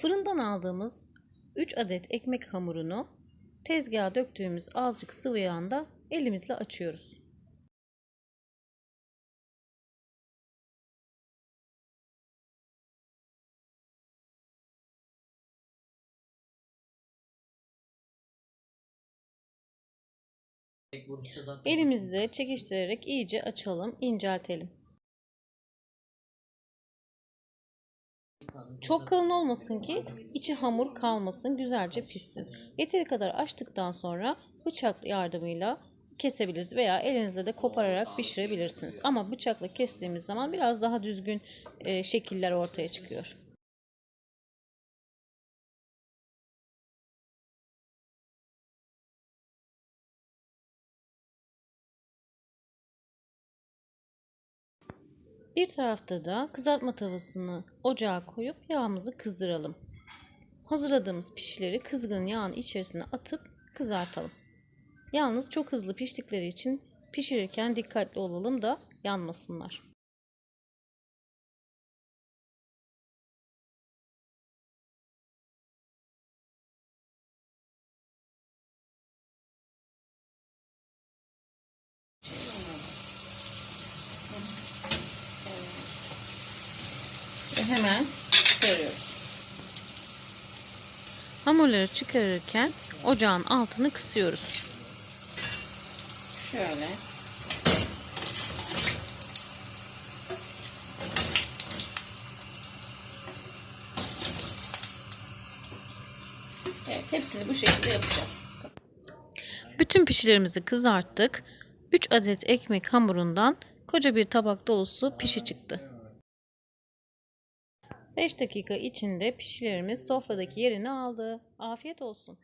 Fırından aldığımız 3 adet ekmek hamurunu tezgaha döktüğümüz azıcık sıvı yağında elimizle açıyoruz. Elimizle çekiştirerek iyice açalım, inceltelim. Çok kalın olmasın ki içi hamur kalmasın, güzelce pişsin. Yeteri kadar açtıktan sonra bıçak yardımıyla kesebiliriz veya elinizle de kopararak pişirebilirsiniz. Ama bıçakla kestiğimiz zaman biraz daha düzgün e, şekiller ortaya çıkıyor. Bir tarafta da kızartma tavasını ocağa koyup yağımızı kızdıralım. Hazırladığımız pişileri kızgın yağın içerisine atıp kızartalım. Yalnız çok hızlı piştikleri için pişirirken dikkatli olalım da yanmasınlar. Ve hemen çıkarıyoruz. Hamurları çıkarırken ocağın altını kısıyoruz. Şöyle. Evet, hepsini bu şekilde yapacağız. Bütün pişilerimizi kızarttık. 3 adet ekmek hamurundan koca bir tabak dolusu pişi çıktı. 5 dakika içinde pişilerimiz sofradaki yerini aldı. Afiyet olsun.